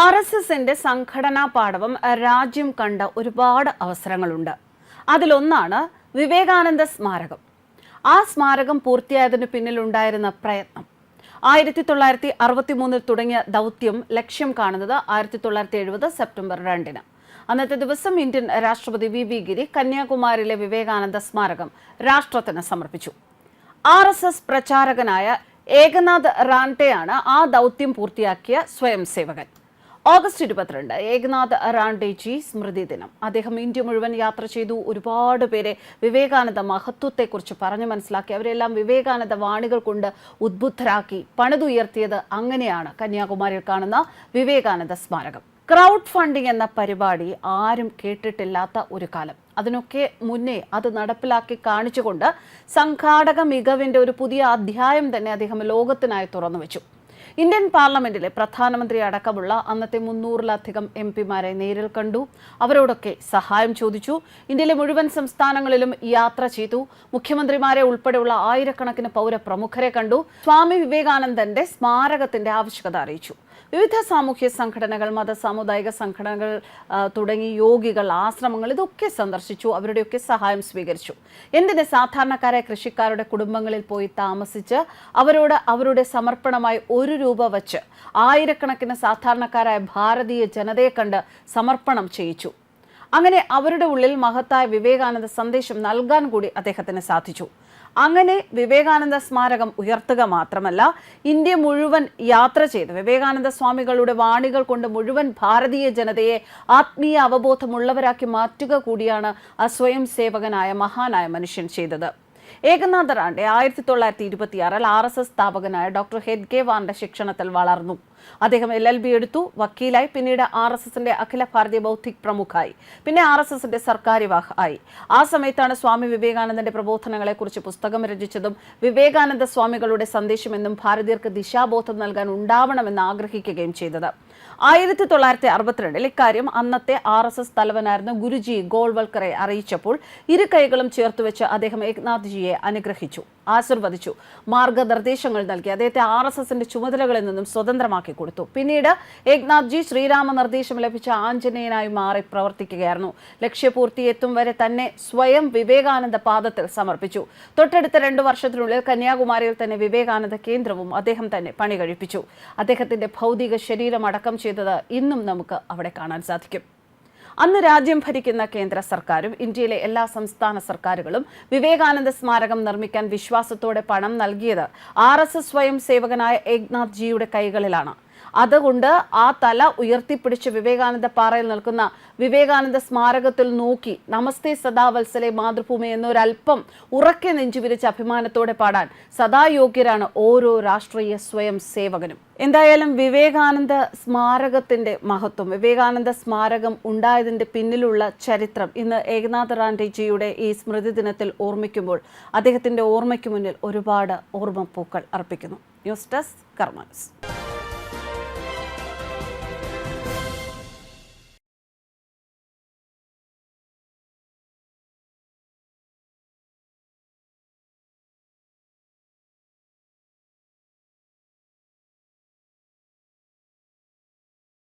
R S എസിന്റെ സംഘടനാ പാടവം രാജ്യം കണ്ട ഒരുപാട് അവസരങ്ങളുണ്ട്. അതിലൊന്നാണ് വിവേകാനന്ദ സ്മാരകം. ആ സ്മാരകം പൂർത്തിയായതിനു പിന്നിലുണ്ടായിരുന്ന പ്രയത്നം. ആയിരത്തി തൊള്ളായിരത്തി അറുപത്തി മൂന്നിൽ തുടങ്ങിയ ദൗത്യം ലക്ഷ്യം കാണുന്നത് ആയിരത്തി തൊള്ളായിരത്തി എഴുപത് സെപ്റ്റംബർ രണ്ടിന്. അന്നത്തെ ദിവസം ഇന്ത്യൻ രാഷ്ട്രപതി വി വി ഗിരി കന്യാകുമാരിയിലെ വിവേകാനന്ദ സ്മാരകം രാഷ്ട്രത്തിന് സമർപ്പിച്ചു. ആർ എസ് എസ് പ്രചാരകനായ ഏകനാഥ് റാൻഡെയാണ് ആ ദൗത്യം പൂർത്തിയാക്കിയ സ്വയം സേവകൻ ഓഗസ്റ്റ് ഇരുപത്തിരണ്ട് ഏകനാഥ് റാണ്ടേജി സ്മൃതി ദിനം. അദ്ദേഹം ഇന്ത്യ മുഴുവൻ യാത്ര ചെയ്തു. ഒരുപാട് പേരെ വിവേകാനന്ദ മഹത്വത്തെക്കുറിച്ച് പറഞ്ഞു മനസ്സിലാക്കി. അവരെല്ലാം വിവേകാനന്ദ വാണികൾ കൊണ്ട് ഉദ്ബുദ്ധരാക്കി പണിതുയർത്തിയത് അങ്ങനെയാണ് കന്യാകുമാരിയിൽ കാണുന്ന വിവേകാനന്ദ സ്മാരകം. ക്രൗഡ് ഫണ്ടിംഗ് എന്ന പരിപാടി ആരും കേട്ടിട്ടില്ലാത്ത ഒരു കാലം. അതിനൊക്കെ മുന്നേ അത് നടപ്പിലാക്കി കാണിച്ചുകൊണ്ട് സംഘാടക മികവിന്റെ ഒരു പുതിയ അധ്യായം തന്നെ അദ്ദേഹം ലോകത്തിനായി തുറന്നു വെച്ചു. ഇന്ത്യൻ പാർലമെന്റിലെ പ്രധാനമന്ത്രി അടക്കമുള്ള അന്നത്തെ മുന്നൂറിലധികം എം പിമാരെ നേരിൽ കണ്ടു. അവരോടൊക്കെ സഹായം ചോദിച്ചു. ഇന്ത്യയിലെ മുഴുവൻ സംസ്ഥാനങ്ങളിലും യാത്ര ചെയ്തു. മുഖ്യമന്ത്രിമാരെ ഉൾപ്പെടെയുള്ള ആയിരക്കണക്കിന് പൗരപ്രമുഖരെ കണ്ടു. സ്വാമി വിവേകാനന്ദന്റെ സ്മാരകത്തിന്റെ ആവശ്യകത അറിയിച്ചു. വിവിധ സാമൂഹ്യ സംഘടനകൾ മത സാമുദായിക സംഘടനകൾ തുടങ്ങി യോഗികൾ ആശ്രമങ്ങൾ ഇതൊക്കെ സന്ദർശിച്ചു അവരുടെയൊക്കെ സഹായം സ്വീകരിച്ചു. എന്തിന് സാധാരണക്കാരെ കൃഷിക്കാരുടെ കുടുംബങ്ങളിൽ പോയി താമസിച്ച് അവരോട് അവരുടെ സമർപ്പണമായി ഒരു രൂപ വച്ച് ആയിരക്കണക്കിന് സാധാരണക്കാരായ ഭാരതീയ ജനതയെ കണ്ട് സമർപ്പണം ചെയ്യിച്ചു. അങ്ങനെ അവരുടെ ഉള്ളിൽ മഹത്തായ വിവേകാനന്ദ സന്ദേശം നൽകാൻ കൂടി അദ്ദേഹത്തിന് സാധിച്ചു. അങ്ങനെ വിവേകാനന്ദ സ്മാരകം ഉയർത്തുക മാത്രമല്ല ഇന്ത്യ മുഴുവൻ യാത്ര ചെയ്ത്. വിവേകാനന്ദ സ്വാമികളുടെ വാണികൾ കൊണ്ട് മുഴുവൻ ഭാരതീയ ജനതയെ ആത്മീയ അവബോധമുള്ളവരാക്കി മാറ്റുക കൂടിയാണ് ആ സ്വയം സേവകനായ മഹാനായ മനുഷ്യൻ ചെയ്തത്. ഏകനാഥ റാണ്ഡെ ആയിരത്തി തൊള്ളായിരത്തി ഇരുപത്തിയാറിൽ ആർ എസ് എസ് സ്ഥാപകനായ ഡോക്ടർ ഹെഡ്ഗെ വാറിന്റെ ശിക്ഷണത്തിൽ വളർന്നു. അദ്ദേഹം എൽ എൽ ബി എടുത്തു. വക്കീലായി. പിന്നീട് ആർ എസ് എസിന്റെ അഖില ഭാരതീയ ബൗദ്ധിക് പ്രമുഖായി. പിന്നെ ആർ എസ് എസിന്റെ സർക്കാര്യവാഹ ആയി. ആ സമയത്താണ് സ്വാമി വിവേകാനന്ദന്റെ പ്രബോധനങ്ങളെക്കുറിച്ച് പുസ്തകം രചിച്ചതും വിവേകാനന്ദ സ്വാമികളുടെ സന്ദേശമെന്നും ഭാരതീയർക്ക് ദിശാബോധം നൽകാൻ ഉണ്ടാവണമെന്ന് ആഗ്രഹിക്കുകയും ചെയ്തത്. ആയിരത്തി തൊള്ളായിരത്തി അറുപത്തിരണ്ടിൽ ഇക്കാര്യം അന്നത്തെ ആർ എസ് എസ് തലവനായിരുന്ന ഗുരുജി ഗോൾവൽക്കറെ അറിയിച്ചപ്പോൾ ഇരു കൈകളും ചേർത്തുവെച്ച് അദ്ദേഹം ഏക്നാഥ്ജിയെ അനുഗ്രഹിച്ചു. ആശീർവദിച്ചു. മാർഗനിർദ്ദേശങ്ങൾ നൽകി. അദ്ദേഹത്തെ ആർ എസ് എസിന്റെ ചുമതലകളിൽ നിന്നും സ്വതന്ത്രമാക്കി കൊടുത്തു. പിന്നീട് ഏക്നാഥ് ജി ശ്രീരാമ നിർദ്ദേശം ലഭിച്ച ആഞ്ജനേയനായി മാറി പ്രവർത്തിക്കുകയായിരുന്നു. ലക്ഷ്യപൂർത്തി എത്തും വരെ തന്നെ സ്വയം വിവേകാനന്ദ പാദത്തിൽ സമർപ്പിച്ചു. തൊട്ടടുത്ത രണ്ടു വർഷത്തിനുള്ളിൽ കന്യാകുമാരിയിൽ തന്നെ വിവേകാനന്ദ കേന്ദ്രവും അദ്ദേഹം തന്നെ പണി കഴിപ്പിച്ചു അദ്ദേഹത്തിന്റെ ഭൗതിക ശരീരം അടക്കം ചെയ്തത് ഇന്നും നമുക്ക് അവിടെ കാണാൻ സാധിക്കും. അന്ന് രാജ്യം ഭരിക്കുന്ന കേന്ദ്ര സർക്കാരും ഇന്ത്യയിലെ എല്ലാ സംസ്ഥാന സർക്കാരുകളും വിവേകാനന്ദ സ്മാരകം നിർമ്മിക്കാൻ വിശ്വാസത്തോടെ പണം നൽകിയത് ആർ എസ് എസ് സ്വയം സേവകനായ ഏക്നാഥ് ജിയുടെ കൈകളിലാണ്. അതുകൊണ്ട് ആ തല ഉയർത്തിപ്പിടിച്ച് വിവേകാനന്ദ പാറയിൽ നിൽക്കുന്ന വിവേകാനന്ദ സ്മാരകത്തിൽ നോക്കി നമസ്തേ സദാവത്സലെ മാതൃഭൂമി എന്നൊരൽപ്പം ഉറക്കെ നെഞ്ചുവിരിച്ച് അഭിമാനത്തോടെ പാടാൻ സദാ യോഗ്യരാണ് ഓരോ രാഷ്ട്രീയ സ്വയം സേവകനും. എന്തായാലും വിവേകാനന്ദ സ്മാരകത്തിന്റെ മഹത്വം വിവേകാനന്ദ സ്മാരകം ഉണ്ടായതിന്റെ പിന്നിലുള്ള ചരിത്രം ഇന്ന് ഏകനാഥ് റാൻഡേജിയുടെ ഈ സ്മൃതി ദിനത്തിൽ ഓർമ്മിക്കുമ്പോൾ അദ്ദേഹത്തിന്റെ ഓർമ്മയ്ക്ക് മുന്നിൽ ഒരുപാട് ഓർമ്മപ്പൂക്കൾ അർപ്പിക്കുന്നു. ന്യൂസ് ഡെസ്ക് കർമ്മ